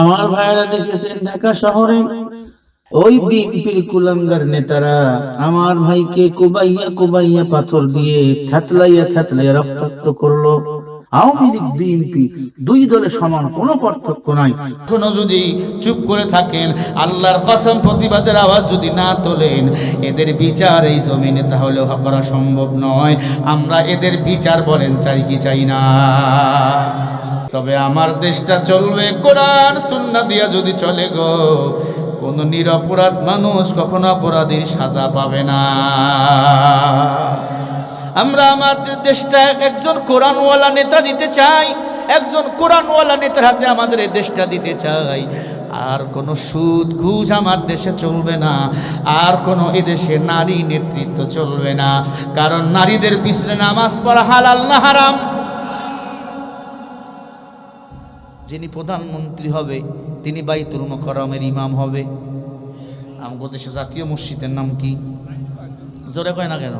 আমার ভাইয়েরা দেখেছেন ঢাকা শহরে? ওই বিএনপির কুলাঙ্গার নেতারা আমার ভাইকে কোবাইয়া কোবাইয়া পাথর দিয়ে থাতলাইয়া থাতলাইয়া রক্তাক্ত করল। সমান পার্থক্য নাই। যদি চুপ করে থাকেন প্রতিবাদের আওয়াজ যদি না তোলেন, এদের বিচার এই জমিনে তাহলে করা সম্ভব নয়। আমরা এদের বিচার বলেন, চাই কি চাই না? তবে আমার দেশটা চলবে কোরআন সুন্না দিয়া যদি চলে গো, কোন নিরপরাধ মানুষ কখনো অপরাধীর সাজা পাবে না। আমরা আমাদের দেশটা একজন কোরআনওয়ালা নেতা দিতে চাই, একজন কোরআনওয়ালা নেতার হাতে আমাদের এই দেশটা দিতে চাই। আর কোনো সুদ ঘুষ আমার দেশে চলবে না, আর কোনো এদেশে নারী নেতৃত্ব চলবে না। কারণ নারীদের পিছনে নামাজ পড়া হালাল না হারাম। যিনি প্রধানমন্ত্রী হবে, তিনি বাইতুল মোকরমের ইমাম হবে। আমাদের দেশে জাতীয় মসজিদের নাম কি? জোরে কয় না কেন?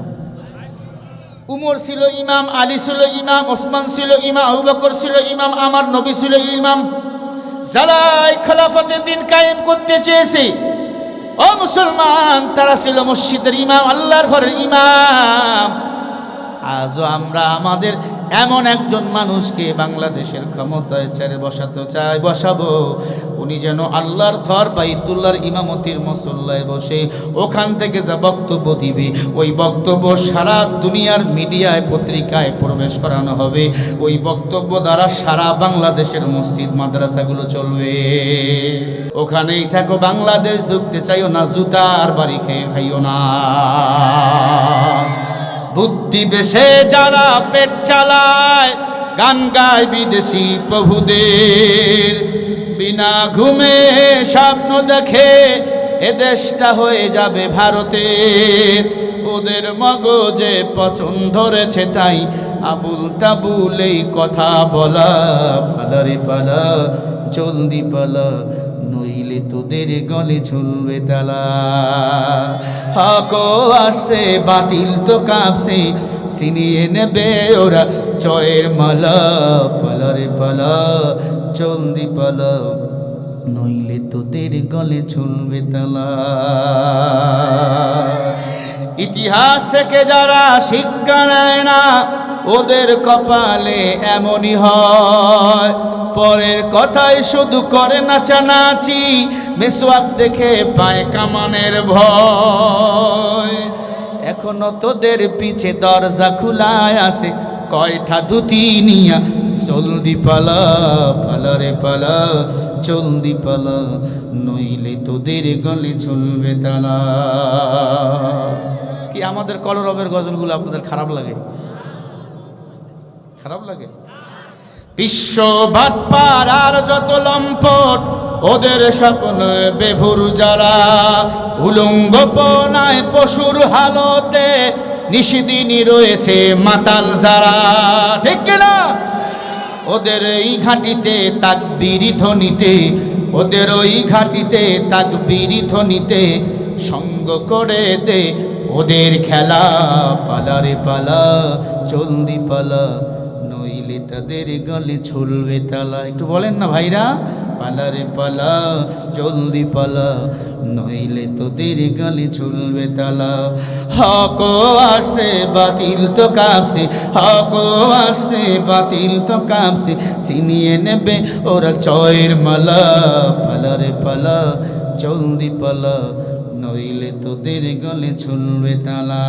উমর ছিল ইমাম, আলী ছিল ইমাম, ওসমান ছিল ইমাম, আবু বকর ছিল ইমাম, আমার নবী ছিল ইমাম। জালাই খেলাফতের দিন কায়েম করতে চেয়েছে, ও মুসলমান, তারা ছিল মসজিদের ইমাম, আল্লাহর ঘরের ইমাম। আজও আমরা আমাদের এমন একজন মানুষকে বাংলাদেশের ক্ষমতায় ছেড়ে বসাতে চাই বসাবো। উনি যেন আল্লাহর ঘর বাইতুল্লাহর ইমামতির মসল্লায় বসে ওখান থেকে যা বক্তব্য দিবে, ওই বক্তব্য সারা দুনিয়ার মিডিয়ায়, পত্রিকায় প্রবেশ করানো হবে। ওই বক্তব্য দ্বারা সারা বাংলাদেশের মসজিদ, মাদ্রাসাগুলো চলবে। ওখানেই থাকো, বাংলাদেশ ঢুকতে চাইও না, জুতার বাড়ি খেয়ে খাইও না। বুদ্ধি বেশে যারা পেট চালায়, গান গায় বিদেশি প্রভুদের। বিনা ঘুমে স্বপ্ন দেখে এ দেশটা হয়ে যাবে ভারতের। ওদের মগজে পছন্দ ধরেছে তাই আবুল তাবুল এই কথা বলা। পালারে পালা, জলদি পালা। নইলে তোদের গলে ঝুলবে তালা। হাকো আসে, বাতিল তো কাঁপছে সিনিয়ে নেবে ওরা জয়ের মালা, পালারে পালা, চন্দি পালা। নইলে তোদের গলে ঝুলবে তালা। ইতিহাস থেকে যারা শিক্ষা নেয় না ওদের কপালে এমনই হয়। পরের কথাই শুধু করে নাচানাচি, মেসোয়াক দেখে পায় কামানের ভয়। এখনও তোদের পিছে দরজা খুলায় আসে কয়টা ধুতি নিয়া? জলদি পালা পালারে পালা জলদি পালা, নইলে তোদের গলে ঝুলবে তালা। কি আমাদের কলরবের গজলগুলো আপনাদের খারাপ লাগে? খারাপ লাগে। বিশ্ব ভাটপার যত লম্পট, ওদের স্বপ্ন বেভুর যারা উলঙ্গ পনায় পশুর হালতে নিশিদিনই রয়েছে মাতাল যারা। ঠিক কিনা ওদের এই ঘাটিতে তাকবিরি ধ্বনিতে, ওদের ওই ঘাটিতে তাকবিরি ধ্বনিতে সঙ্গ করে দে ওদের খেলা পালারে পালা চন্দি পালা। নইলে তাদের গলে ছুলবে তালা। একটু বলেন না ভাইরা, পালারে পালা, জলদি পালা, নইলে তোদের গলে ঝুলবে তালা। হক আসে, বাতিল তো কাঁপছে, হক আসে, বাতিল তো কাঁপছে। ছিনিয়ে নেবে ওরা চয়ের মালা। পালারে পালা, জলদি পালা, নইলে তোদের গলে ঝুলবে তালা।